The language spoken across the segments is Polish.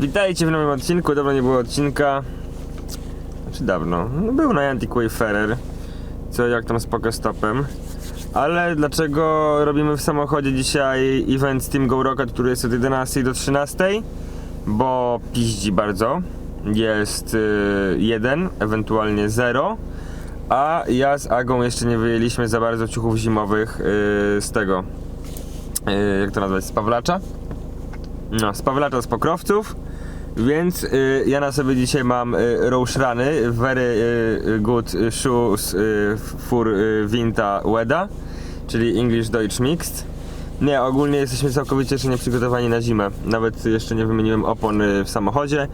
Witajcie w nowym odcinku. Dawno nie było odcinka. Znaczy dawno. No, był na Antic Wayfarer. Co jak tam z Pokestopem. Ale dlaczego robimy w samochodzie dzisiaj event Steam Go Rocket, który jest od 11 do 13? Bo piździ bardzo. Jest y, jeden, ewentualnie zero. A ja z Agą jeszcze nie wyjęliśmy za bardzo ciuchów zimowych y, z tego. y, jak to nazwać? Z Pawlacza? No, z Pawlacza z Pokrowców. Więc y, ja na sobie dzisiaj mam y, Rany Very y, Good Shoes y, for y, Vinta Weda, czyli English Deutsch Mixed. Nie, ogólnie jesteśmy całkowicie jeszcze nie przygotowani na zimę. Nawet jeszcze nie wymieniłem opon y, w samochodzie.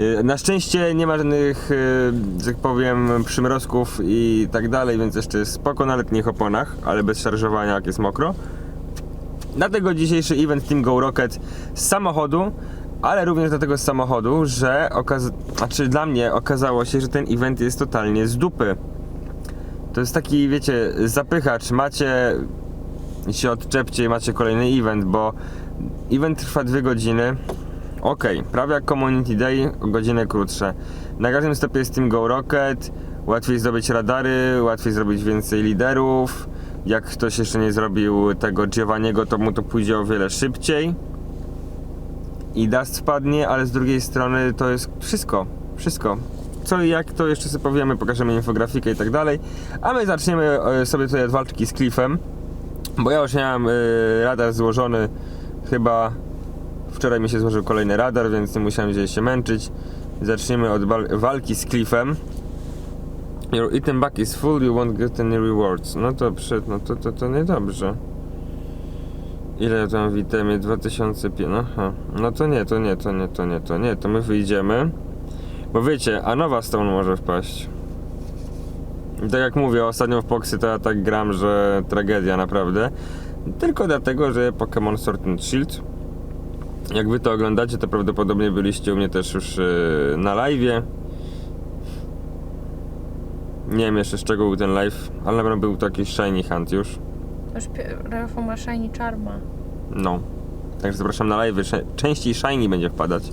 Y, Na szczęście nie ma żadnych, y, tak powiem, przymrozków i tak dalej, więc jeszcze jest spoko na letnich oponach, ale bez szarżowania jak jest mokro. Dlatego dzisiejszy event Team Go Rocket z samochodu, ale również dlatego z samochodu, że okaz... znaczy dla mnie okazało się, że ten event jest totalnie z dupy. To jest taki, wiecie, zapychacz. Macie się odczepcie i macie kolejny event, bo event trwa dwie godziny. Okej, prawie jak Community Day, o godzinę krótsze. Na każdym stopie jest Team Go Rocket, łatwiej zdobyć radary, łatwiej zrobić więcej liderów. Jak ktoś jeszcze nie zrobił tego Giovanniego, to mu to pójdzie o wiele szybciej. I dust wpadnie, ale z drugiej strony to jest wszystko. Wszystko. Co i jak, to jeszcze sobie powiemy, pokażemy infografikę i tak dalej. A my zaczniemy e, sobie tutaj od walki z Cliffem. Bo ja już miałem y, radar złożony chyba wczoraj mi się złożył kolejny radar, więc nie musiałem dzisiaj się męczyć. Zaczniemy od wal- walki z Cliffem. Your item back is full, you won't get any rewards. No to no to, to, to niedobrze. Ile tam w itemie? 2005. No, ha. no to nie, to nie, to nie, to nie, to nie, to my wyjdziemy. Bo wiecie, a nowa stone może wpaść. I tak jak mówię, ostatnio w Poxy to ja tak gram, że tragedia naprawdę. Tylko dlatego, że Pokémon Sword and Shield. Jak wy to oglądacie, to prawdopodobnie byliście u mnie też już yy, na live'ie. Nie wiem jeszcze z czego był ten live, ale na pewno był to jakiś Shiny Hunt już. Rafał ma shiny charma. No. Także zapraszam na live. Częściej Shiny będzie wpadać.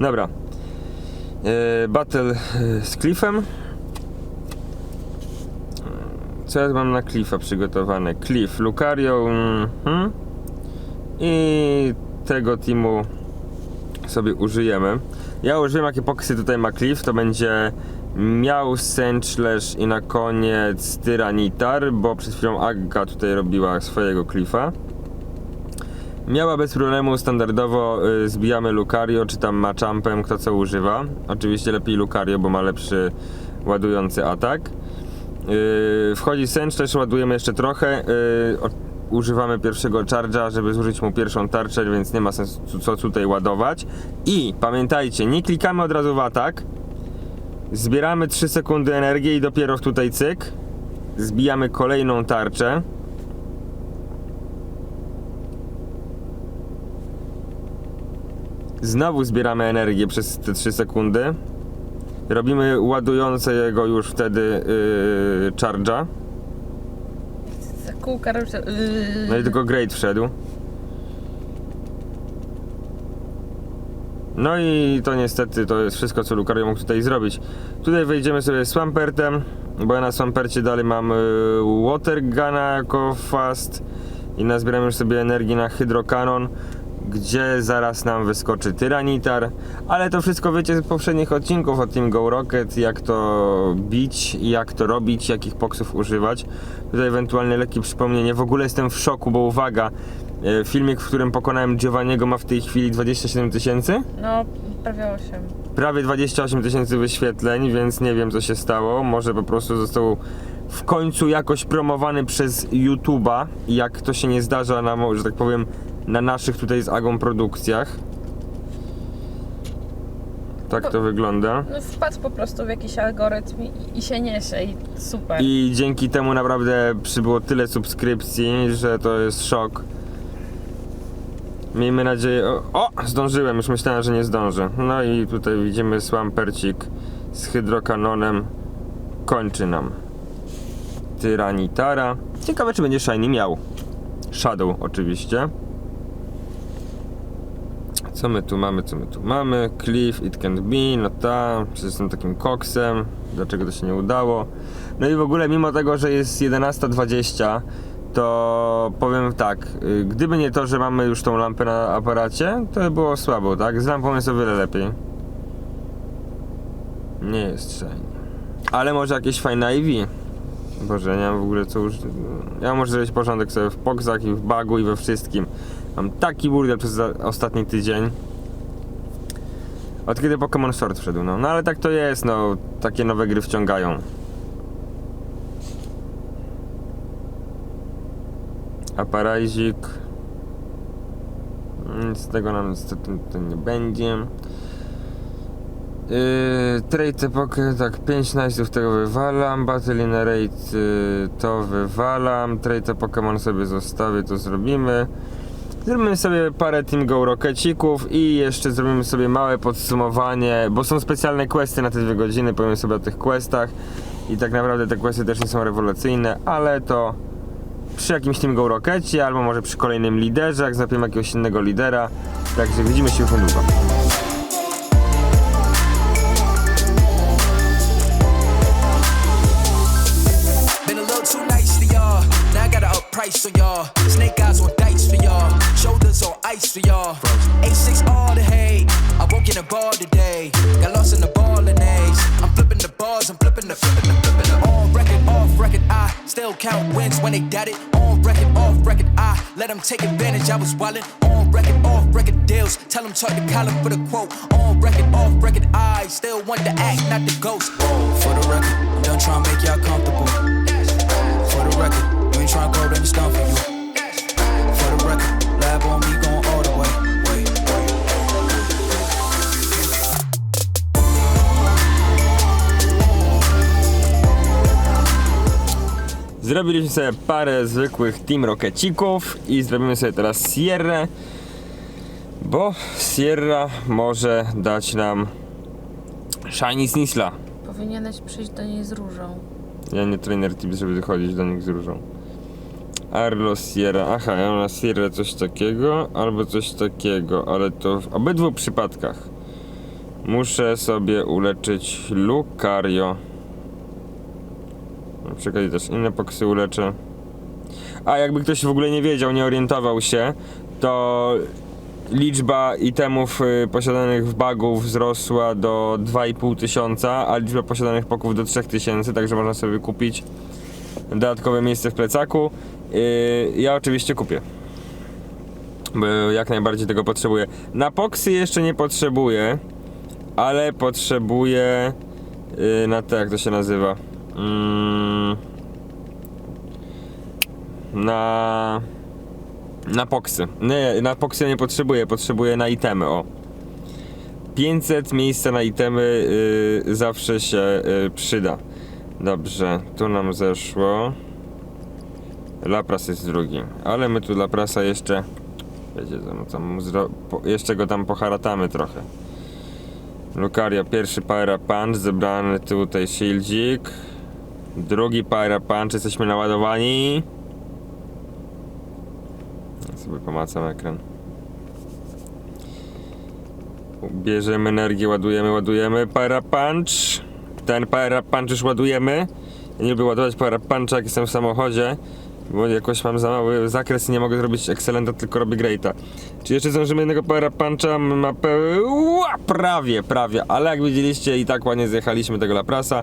Dobra. Yy, battle yy, z Cliffem. Co ja mam na Cliffa przygotowane? Cliff, Lucario mhm. i tego teamu sobie użyjemy. Ja użyłem jakie poksy tutaj ma Cliff, to będzie miał Senchlesh i na koniec Tyranitar, bo przed chwilą Agga tutaj robiła swojego Cliffa. Miała bez problemu standardowo y, zbijamy Lucario, czy tam Machampem, kto co używa. Oczywiście lepiej Lucario, bo ma lepszy ładujący atak. Yy, wchodzi też ładujemy jeszcze trochę. Yy, o, używamy pierwszego charge'a, żeby zużyć mu pierwszą tarczę, więc nie ma sensu co tutaj ładować. I pamiętajcie, nie klikamy od razu w atak. Zbieramy 3 sekundy energii i dopiero tutaj cyk. Zbijamy kolejną tarczę. Znowu zbieramy energię przez te 3 sekundy. Robimy ładującego już wtedy yy, charge'a. Za kółka robisz... Yy. No i tylko Great wszedł. No i to niestety to jest wszystko co Lucario mógł tutaj zrobić. Tutaj wejdziemy sobie Swampertem, bo ja na Swampercie dalej mam y, Water Guna jako fast i nazbieramy już sobie energii na Hydrokanon, gdzie zaraz nam wyskoczy Tyranitar, ale to wszystko wiecie z poprzednich odcinków o Team Go Rocket, jak to bić, jak to robić, jakich poksów używać. Tutaj ewentualnie lekkie przypomnienie, w ogóle jestem w szoku, bo uwaga, y, filmik, w którym pokonałem Giovanniego ma w tej chwili 27 tysięcy No, prawie 8. prawie 28 tysięcy wyświetleń, więc nie wiem co się stało. Może po prostu został w końcu jakoś promowany przez YouTube'a, jak to się nie zdarza na, mo- że tak powiem, na naszych tutaj z Agą produkcjach. Tak to wygląda. No wpadł po prostu w jakiś algorytm i, i się niesie i super. I dzięki temu naprawdę przybyło tyle subskrypcji, że to jest szok. Miejmy nadzieję. O, o, zdążyłem, już myślałem, że nie zdążę. No i tutaj widzimy Swampercik z hydrokanonem. Kończy nam Tyranitara. Ciekawe, czy będzie Shiny miał. Shadow, oczywiście. Co my tu mamy, co my tu mamy? Cliff, it can be, no ta, jestem takim koksem, dlaczego to się nie udało? No i w ogóle mimo tego, że jest 11.20, to powiem tak, y, gdyby nie to, że mamy już tą lampę na aparacie, to by było słabo, tak? Z lampą jest o wiele lepiej. Nie jest szajnie. Ale może jakieś fajne IV? Boże, nie mam w ogóle co już... Ja muszę zrobić porządek sobie w poksach i w bagu i we wszystkim. Mam taki burdel przez ostatni tydzień. Od kiedy Pokémon Sword wszedł, no. No ale tak to jest, no. Takie nowe gry wciągają. Aparajzik. Nic z tego nam niestety nie będzie. Yy, trade epokę, tak, 5 nice'ów tego wywalam, Battle Raid yy, to wywalam, trade Pokémon sobie zostawię, to zrobimy. Zrobimy sobie parę Team Go Rockecików i jeszcze zrobimy sobie małe podsumowanie, bo są specjalne questy na te dwie godziny, powiem sobie o tych questach i tak naprawdę te questy też nie są rewolucyjne, ale to przy jakimś Team Go Rockecie albo może przy kolejnym liderze, jak złapiemy jakiegoś innego lidera, także widzimy się już niedługo. Nice for y'all. Price. Snake eyes on dice for y'all. Shoulders on ice for y'all. A6 all the hate. I woke in a today. Got lost in the ball and A's. I'm flipping the bars, I'm flipping the flipping the flipping the on record, off record. I still count wins when they doubt it. Let them take advantage. I was wildin' on record, off record deals. Tell them talk to Colin for the quote. On record, off record. I still want the act, not the ghost. For the record, I'm done trying to make y'all comfortable. For the record, you ain't tryna go, then it's done for you. Zrobiliśmy sobie parę zwykłych Team Rockecików i zrobimy sobie teraz Sierra, bo Sierra może dać nam Shiny Snisla. Powinieneś przyjść do niej z różą. Ja nie trainer tips, żeby wychodzić do nich z różą. Arlo Sierra. Aha, ja mam na Sierra coś takiego, albo coś takiego, ale to w obydwu przypadkach muszę sobie uleczyć Lucario. Na przykład też inne poksy uleczę. A jakby ktoś w ogóle nie wiedział, nie orientował się, to liczba itemów y, posiadanych w bagu wzrosła do 2,5 tysiąca, a liczba posiadanych poków do 3000, także można sobie kupić dodatkowe miejsce w plecaku. Y, ja oczywiście kupię. Bo jak najbardziej tego potrzebuję. Na poksy jeszcze nie potrzebuję, ale potrzebuję y, na te, jak to się nazywa. Mm, na na poksy. Nie, na poksy nie potrzebuję, potrzebuję na itemy, o. 500 miejsca na itemy y, zawsze się y, przyda. Dobrze, tu nam zeszło. Lapras jest drugi, ale my tu Laprasa jeszcze wiecie, tam, tam po, jeszcze go tam poharatamy trochę. Lucario, pierwszy Pyra Punch, zebrany tutaj shieldzik. Drugi Pyra Punch, jesteśmy naładowani. Ja sobie pomacam ekran. Bierzemy energię, ładujemy, ładujemy. Para punch. Ten para punch już ładujemy. Ja nie lubię ładować para puncha, jak jestem w samochodzie, bo jakoś mam za mały zakres i nie mogę zrobić excellenta, tylko robię greata. Czy jeszcze zdążymy jednego para puncha? Mapę... Ła, prawie, prawie, ale jak widzieliście i tak ładnie zjechaliśmy tego Laprasa.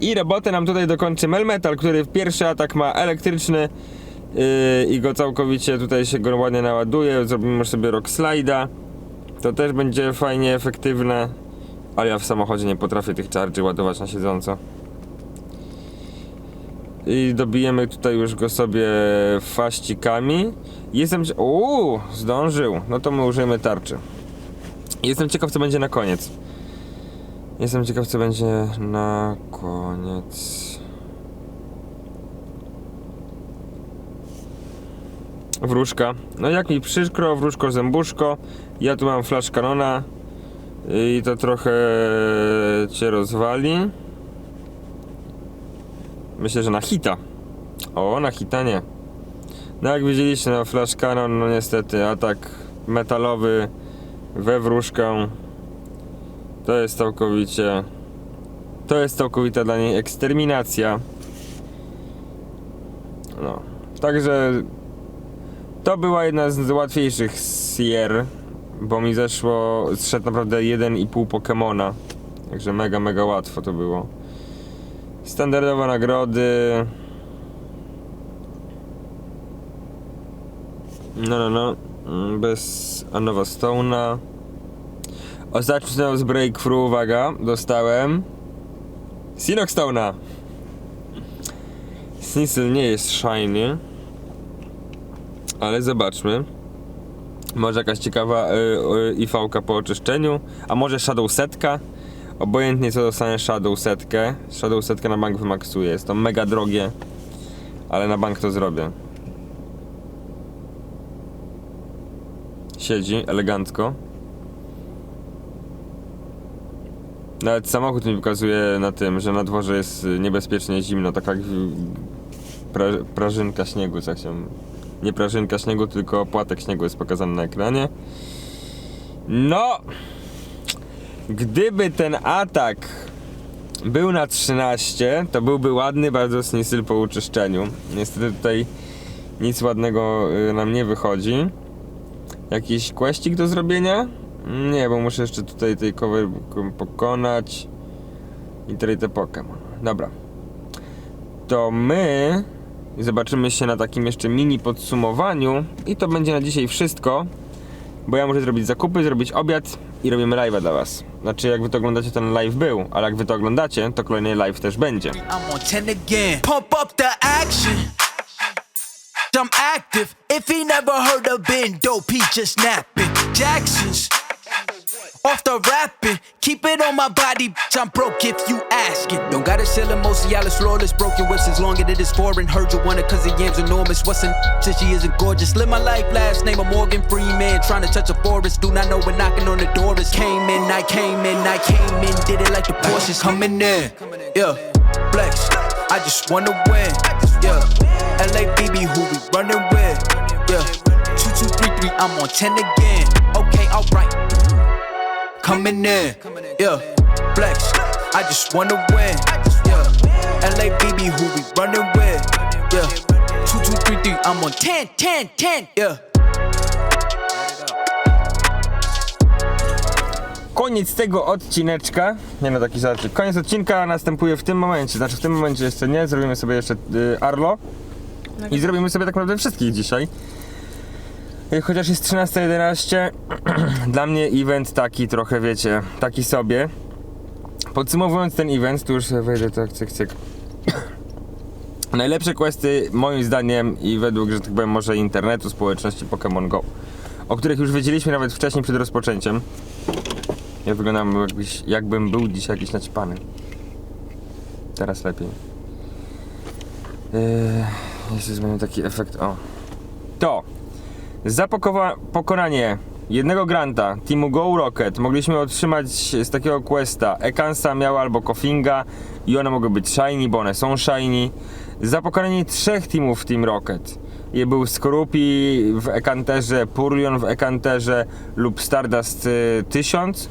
I robotę nam tutaj dokończy Melmetal, który w pierwszy atak ma elektryczny yy, i go całkowicie tutaj się go ładnie naładuje. Zrobimy sobie rock slide'a. To też będzie fajnie efektywne, ale ja w samochodzie nie potrafię tych charge'y ładować na siedząco. I dobijemy tutaj już go sobie faścikami. Jestem... Uuu, zdążył. No to my użyjemy tarczy. Jestem ciekaw co będzie na koniec. Jestem ciekaw co będzie na koniec. Wróżka. No jak mi przykro, wróżko zębuszko. Ja tu mam flash kanona i to trochę cię rozwali. Myślę, że na hita. O, na hita nie. No jak widzieliście, no flash cannon, no niestety atak metalowy we wróżkę. To jest całkowicie. To jest całkowita dla niej eksterminacja. No. Także to była jedna z łatwiejszych sier, bo mi zeszło, zszedł naprawdę 1,5 Pokemona. Także mega, mega łatwo to było. Standardowe nagrody. No, no, no. Mm, Bez Anowa Stone'a. Ostatnio z Breakthrough, uwaga, dostałem Sinnoh Stone'a. Sneasel nie jest shiny. Ale zobaczmy. Może jakaś ciekawa y, y, IV-ka po oczyszczeniu, a może Shadow Setka? Obojętnie co dostanę Shadow Setkę. Shadow Setkę na bank wymaksuję. Jest to mega drogie, ale na bank to zrobię. Siedzi elegancko. Nawet samochód mi pokazuje na tym, że na dworze jest niebezpiecznie zimno, tak jak pra, prażynka śniegu, co chciałem. Nie prażynka śniegu, tylko płatek śniegu jest pokazany na ekranie. No! Gdyby ten atak był na 13, to byłby ładny bardzo Snisyl po uczyszczeniu. Niestety tutaj nic ładnego y, nam nie wychodzi. Jakiś questik do zrobienia? Nie, bo muszę jeszcze tutaj tej cover pokonać. I tutaj te Pokémon. Dobra. To my zobaczymy się na takim jeszcze mini podsumowaniu. I to będzie na dzisiaj wszystko. Bo ja muszę zrobić zakupy, zrobić obiad i robimy live'a dla was. Znaczy jak wy to oglądacie, ten live był, ale jak wy to oglądacie, to kolejny live też będzie. I'm on 10 again. Pump up the action. I'm active. If he never heard of Ben Dope, he just napping. Jackson's off the rapping. Keep it on my body, bitch. I'm broke if you ask it. Don't gotta sell him, Mosialis, flawless, broken wrists as long as it is foreign. Heard you want it cause the yam's enormous. What's in since she isn't gorgeous? Live my life, last name of Morgan Freeman. Trying to touch a forest. Do not know when knocking on the door is. Came in, I came in, I came in. Did it like the Porsches coming in. Yeah, flex. I just wanna win. Yeah, LABB, who we running with? Yeah, two, two, three, three. I'm on 10 again. Okay, alright coming in. Yeah, flex. I just wanna win. Yeah, LABB, who we running with? Yeah, two, two, three, three. I'm on 10, 10, 10. Yeah. Koniec tego odcineczka. Nie no, taki żarcik. Koniec odcinka następuje w tym momencie. Znaczy w tym momencie jeszcze nie. Zrobimy sobie jeszcze y, Arlo. I zrobimy sobie tak naprawdę wszystkich dzisiaj. Y, Chociaż jest 13.11, dla mnie event taki trochę, wiecie, taki sobie. Podsumowując ten event, tu już wejdę tak, cyk, cyk. Najlepsze questy, moim zdaniem i według, że tak powiem, może internetu, społeczności Pokémon Go, o których już wiedzieliśmy nawet wcześniej przed rozpoczęciem. Ja wyglądam jakbyś, jakbym był dzisiaj jakiś naćpany. Teraz lepiej. Yy, jeszcze zmienię taki efekt, o. To za pokonanie jednego granta Teamu Go Rocket mogliśmy otrzymać z takiego questa. Ekansa miała albo Kofinga i one mogły być shiny, bo one są shiny. Za pokonanie trzech teamów Team Rocket. Je był Skorupi w Ekanterze, Purlion w Ekanterze lub Stardust y, 1000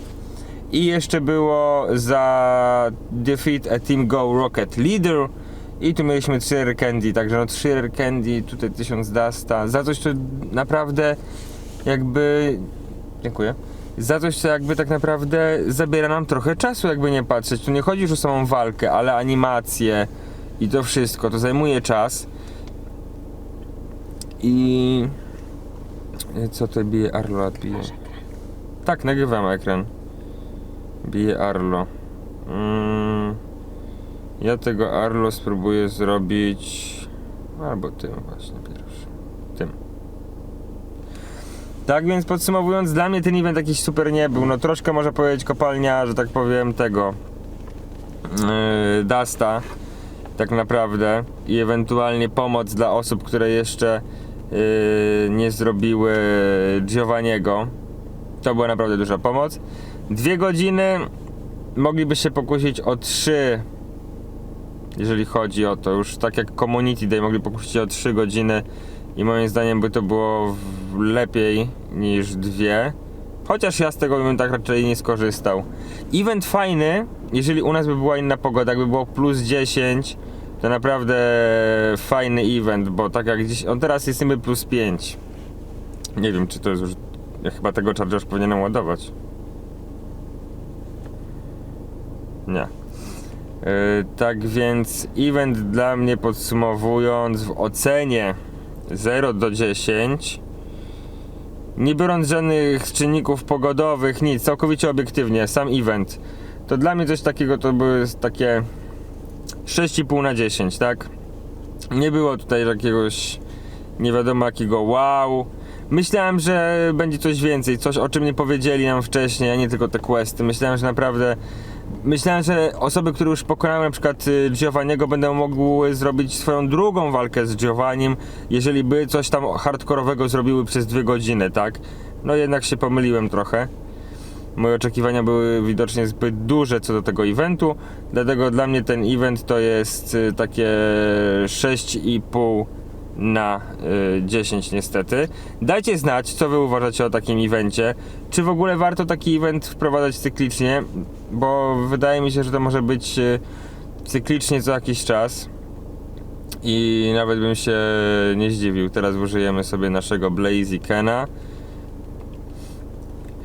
i jeszcze było za Defeat a Team Go Rocket Leader i tu mieliśmy 3 Rare Candy, także no 3 Rare Candy, tutaj 1000 Dusta, za coś co naprawdę jakby... Dziękuję. Za coś co jakby tak naprawdę zabiera nam trochę czasu jakby nie patrzeć. Tu nie chodzi już o samą walkę, ale animacje i to wszystko, to zajmuje czas. I... Co to bije? Arlo bije. Tak, nagrywam ekran. Bije Arlo. Mm, ja tego Arlo spróbuję zrobić. Albo tym właśnie pierwszy. Tym. Tak więc podsumowując, dla mnie ten event jakiś super nie był. No troszkę można powiedzieć kopalnia, że tak powiem, tego yy, Dasta. Tak naprawdę. I ewentualnie pomoc dla osób, które jeszcze yy, nie zrobiły Giovanniego. To była naprawdę duża pomoc. Dwie godziny mogliby się pokusić o trzy, jeżeli chodzi o to. Już tak jak Community Day mogli pokusić o trzy godziny i moim zdaniem by to było lepiej niż dwie. Chociaż ja z tego bym tak raczej nie skorzystał. Event fajny, jeżeli u nas by była inna pogoda, jakby było plus 10, to naprawdę fajny event, bo tak jak dziś, on teraz jest niby plus 5. Nie wiem, czy to jest już, ja chyba tego charger powinienem ładować. Nie. Yy, tak więc event dla mnie podsumowując w ocenie 0 do 10 nie biorąc żadnych czynników pogodowych, nic, całkowicie obiektywnie, sam event to dla mnie coś takiego to były takie 6,5 na 10, tak? Nie było tutaj jakiegoś nie wiadomo jakiego wow. Myślałem, że będzie coś więcej, coś o czym nie powiedzieli nam wcześniej, a nie tylko te questy. Myślałem, że naprawdę Myślałem, że osoby, które już pokonały na przykład y, Giovanniego będą mogły zrobić swoją drugą walkę z Giovannim, jeżeli by coś tam hardkorowego zrobiły przez dwie godziny, tak? No jednak się pomyliłem trochę. Moje oczekiwania były widocznie zbyt duże co do tego eventu, dlatego dla mnie ten event to jest y, takie 6,5 na y, 10 niestety. Dajcie znać, co wy uważacie o takim evencie. Czy w ogóle warto taki event wprowadzać cyklicznie, bo wydaje mi się, że to może być y, cyklicznie co jakiś czas. I nawet bym się nie zdziwił. Teraz użyjemy sobie naszego Blazy Kena.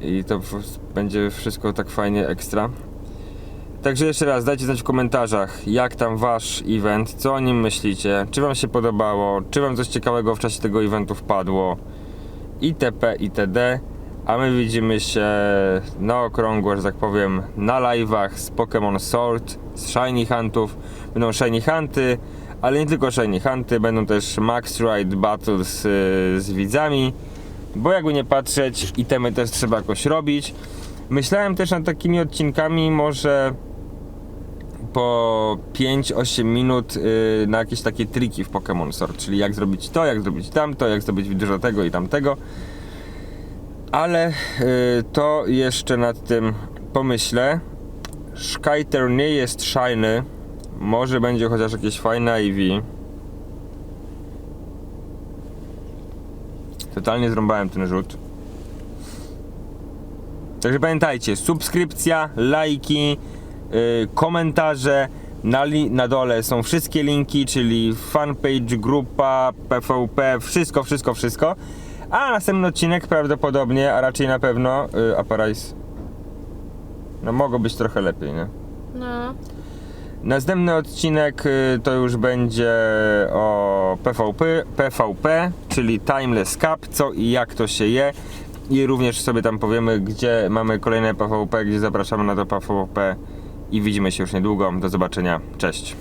I to będzie wszystko tak fajnie ekstra. Także jeszcze raz, dajcie znać w komentarzach, jak tam wasz event, co o nim myślicie, czy wam się podobało, czy wam coś ciekawego w czasie tego eventu wpadło, itp. itd. A my widzimy się na okrągło, że tak powiem, na live'ach z Pokémon Sword, z Shiny Huntów. Będą Shiny Hunty, ale nie tylko Shiny Hunty, będą też Max Ride Battles y, z widzami. Bo jakby nie patrzeć, itemy też trzeba jakoś robić. Myślałem też nad takimi odcinkami, może po 5-8 minut y, na jakieś takie triki w Pokémon Sword, czyli jak zrobić to, jak zrobić tamto, jak zrobić dużo tego i tamtego. Ale y, to jeszcze nad tym pomyślę. Skyter nie jest shiny. Może będzie chociaż jakieś fajne IV. Totalnie zrąbałem ten rzut. Także pamiętajcie, subskrypcja, lajki, komentarze. Na, na dole są wszystkie linki, czyli fanpage, grupa, PvP, wszystko, wszystko, wszystko. A następny odcinek prawdopodobnie, a raczej na pewno, yy, Aparais. No mogło być trochę lepiej, nie? No. Następny odcinek y, to już będzie o PvP, PvP, czyli Timeless Cup, co i jak to się je. I również sobie tam powiemy, gdzie mamy kolejne PvP, gdzie zapraszamy na to PvP. I widzimy się już niedługo. Do zobaczenia. Cześć.